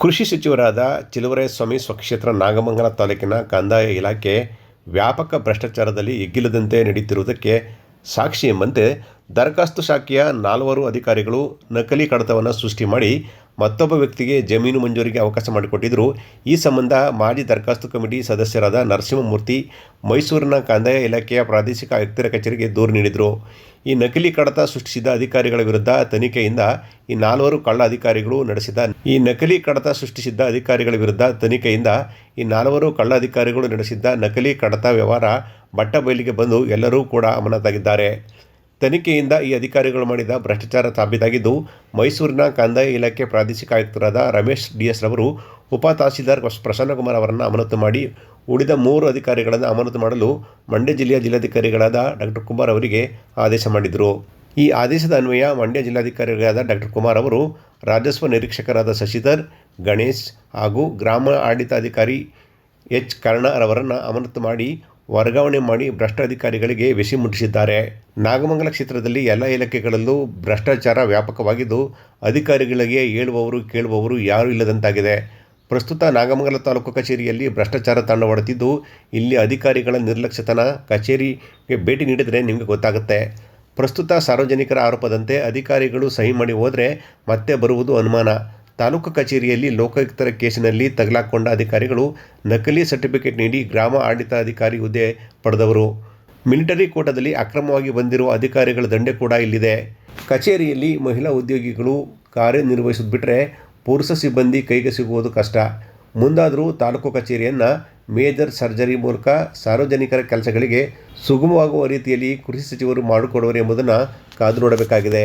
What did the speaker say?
ಕೃಷಿ ಸಚಿವರಾದ ಸ್ವಾಮಿ ಸ್ವಕ್ಷೇತ್ರ ನಾಗಮಂಗಲ ತಾಲೂಕಿನ ಕಂದಾಯ ಇಲಾಖೆ ವ್ಯಾಪಕ ಭ್ರಷ್ಟಾಚಾರದಲ್ಲಿ ಎಗ್ಗಿಲ್ಲದಂತೆ ನಡೆಯುತ್ತಿರುವುದಕ್ಕೆ ಸಾಕ್ಷಿ ಎಂಬಂತೆ ದರಖಾಸ್ತು ಶಾಖೆಯ ನಾಲ್ವರು ಅಧಿಕಾರಿಗಳು ನಕಲಿ ಕಡತವನ್ನು ಸೃಷ್ಟಿ ಮಾಡಿ ಮತ್ತೊಬ್ಬ ವ್ಯಕ್ತಿಗೆ ಜಮೀನು ಮಂಜೂರಿಗೆ ಅವಕಾಶ ಮಾಡಿಕೊಟ್ಟಿದ್ದರು ಈ ಸಂಬಂಧ ಮಾಜಿ ದರಖಾಸ್ತು ಕಮಿಟಿ ಸದಸ್ಯರಾದ ನರಸಿಂಹಮೂರ್ತಿ ಮೈಸೂರಿನ ಕಂದಾಯ ಇಲಾಖೆಯ ಪ್ರಾದೇಶಿಕ ಆಯುಕ್ತರ ಕಚೇರಿಗೆ ದೂರು ನೀಡಿದರು. ಈ ನಕಲಿ ಕಡತ ಸೃಷ್ಟಿಸಿದ ಅಧಿಕಾರಿಗಳ ವಿರುದ್ಧ ತನಿಖೆಯಿಂದ ಈ ನಾಲ್ವರು ಕಳ್ಳ ಅಧಿಕಾರಿಗಳು ನಡೆಸಿದ ಈ ನಕಲಿ ಕಡತ ಸೃಷ್ಟಿಸಿದ್ದ ಅಧಿಕಾರಿಗಳ ವಿರುದ್ಧ ತನಿಖೆಯಿಂದ ಈ ನಾಲ್ವರು ಕಳ್ಳ ಅಧಿಕಾರಿಗಳು ನಡೆಸಿದ್ದ ನಕಲಿ ಕಡತ ವ್ಯವಹಾರ ಬಟ್ಟಬೈಲಿಗೆ ಬಂದು ಎಲ್ಲರೂ ಕೂಡ ಅಮಾನತಾಗಿದ್ದಾರೆ. ತನಿಖೆಯಿಂದ ಈ ಅಧಿಕಾರಿಗಳು ಮಾಡಿದ ಭ್ರಷ್ಟಾಚಾರ ಸಾಬೀತಾಗಿದ್ದು, ಮೈಸೂರಿನ ಕಂದಾಯ ಇಲಾಖೆ ಪ್ರಾದೇಶಿಕ ಆಯುಕ್ತರಾದ ರಮೇಶ್ ಡಿಎಸ್ ರವರು, ಉಪ ತಹಸೀಲ್ದಾರ್ ಪ್ರಸನ್ನಕುಮಾರ್ ಅವರನ್ನು ಅಮಾನತು ಮಾಡಿ, ಉಳಿದ ಮೂರು ಅಧಿಕಾರಿಗಳನ್ನು ಅಮಾನತು ಮಾಡಲು ಮಂಡ್ಯ ಜಿಲ್ಲೆಯ ಜಿಲ್ಲಾಧಿಕಾರಿಗಳಾದ ಡಾಕ್ಟರ್ ಕುಮಾರ್ ಅವರಿಗೆ ಆದೇಶ ಮಾಡಿದರು. ಈ ಆದೇಶದ ಅನ್ವಯ ಮಂಡ್ಯ ಜಿಲ್ಲಾಧಿಕಾರಿಗಳಾದ ಡಾಕ್ಟರ್ ಕುಮಾರ್ ಅವರು ರಾಜಸ್ವ ನಿರೀಕ್ಷಕರಾದ ಶಶಿಧರ್, ಗಣೇಶ್ ಹಾಗೂ ಗ್ರಾಮ ಆಡಳಿತಾಧಿಕಾರಿ ಎಚ್. ಕರ್ಣರವರನ್ನು ಅಮಾನತು ಮಾಡಿ ವರ್ಗಾವಣೆ ಮಾಡಿ ಭ್ರಷ್ಟ ಅಧಿಕಾರಿಗಳಿಗೆ ವಿಷಿ ಮುಟ್ಟಿಸಿದ್ದಾರೆ. ನಾಗಮಂಗಲ ಕ್ಷೇತ್ರದಲ್ಲಿ ಎಲ್ಲ ಇಲಾಖೆಗಳಲ್ಲೂ ಭ್ರಷ್ಟಾಚಾರ ವ್ಯಾಪಕವಾಗಿದ್ದು, ಅಧಿಕಾರಿಗಳಿಗೆ ಹೇಳುವವರು ಕೇಳುವವರು ಯಾರೂ ಇಲ್ಲದಂತಾಗಿದೆ. ಪ್ರಸ್ತುತ ನಾಗಮಂಗಲ ತಾಲೂಕು ಕಚೇರಿಯಲ್ಲಿ ಭ್ರಷ್ಟಾಚಾರ ತಾಂಡವಾಡುತ್ತಿದ್ದು ಇಲ್ಲಿ ಅಧಿಕಾರಿಗಳ ನಿರ್ಲಕ್ಷ್ಯತನ ಕಚೇರಿಗೆ ಭೇಟಿ ನೀಡಿದರೆ ನಿಮಗೆ ಗೊತ್ತಾಗುತ್ತೆ. ಪ್ರಸ್ತುತ ಸಾರ್ವಜನಿಕರ ಆರೋಪದಂತೆ ಅಧಿಕಾರಿಗಳು ಸಹಿ ಮಾಡಿ ಹೋದರೆ ಮತ್ತೆ ಬರುವುದು ಅನುಮಾನ. ತಾಲೂಕು ಕಚೇರಿಯಲ್ಲಿ ಲೋಕಾಯುಕ್ತರ ಕೇಸಿನಲ್ಲಿ ತಗಲಾಕೊಂಡ ಅಧಿಕಾರಿಗಳು ನಕಲಿ ಸರ್ಟಿಫಿಕೇಟ್ ನೀಡಿ ಗ್ರಾಮ ಆಡಳಿತಾಧಿಕಾರಿ ಹುದ್ದೆ ಪಡೆದವರು. ಮಿಲಿಟರಿ ಕೋಟಾದಲ್ಲಿ ಅಕ್ರಮವಾಗಿ ಬಂದಿರುವ ಅಧಿಕಾರಿಗಳ ದಂಡೆ ಕೂಡ ಇಲ್ಲಿದೆ. ಕಚೇರಿಯಲ್ಲಿ ಮಹಿಳಾ ಉದ್ಯೋಗಿಗಳು ಕಾರ್ಯನಿರ್ವಹಿಸೋದು ಬಿಟ್ಟರೆ ಪುರುಷ ಸಿಬ್ಬಂದಿ ಕೈಗೆ ಸಿಗುವುದು ಕಷ್ಟ. ಮುಂದಾದರೂ ತಾಲೂಕು ಕಚೇರಿಯನ್ನು ಮೇಜರ್ ಸರ್ಜರಿ ಮೂಲಕ ಸಾರ್ವಜನಿಕರ ಕೆಲಸಗಳಿಗೆ ಸುಗಮವಾಗುವ ರೀತಿಯಲ್ಲಿ ಕೃಷಿ ಸಚಿವರು ಮಾಡಿಕೊಡುವರು ಎಂಬುದನ್ನು ಕಾದು ನೋಡಬೇಕಾಗಿದೆ.